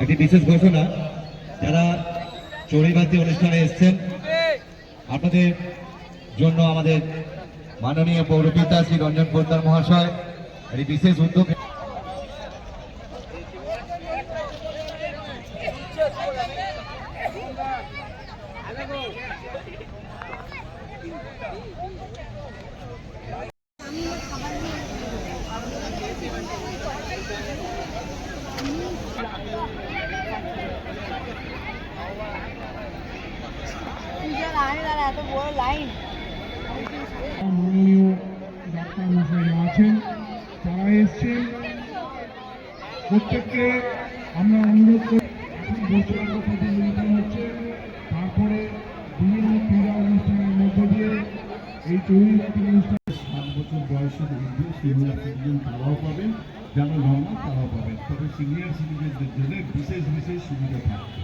একটি বিশেষ ঘোষণা, যারা চড়িবাতি অনুষ্ঠানে এসছেন, আপনাদের জন্য আমাদের মাননীয় পৌরপিতা শ্রী রঞ্জন পোদ্দার মহাশয় একটি বিশেষ উদ্যোগ মাননীয় ডাক্তার মশাইরা আছেন তারা এসছেন প্রত্যেককে সাত বছর বয়সের মধ্যে সিনিয়র একজন তারাও পাবেন যেমন নর্মাল তারাও পাবেন তবে সিনিয়র সিটিজেনদের জন্য বিশেষ বিশেষ সুবিধা থাকবে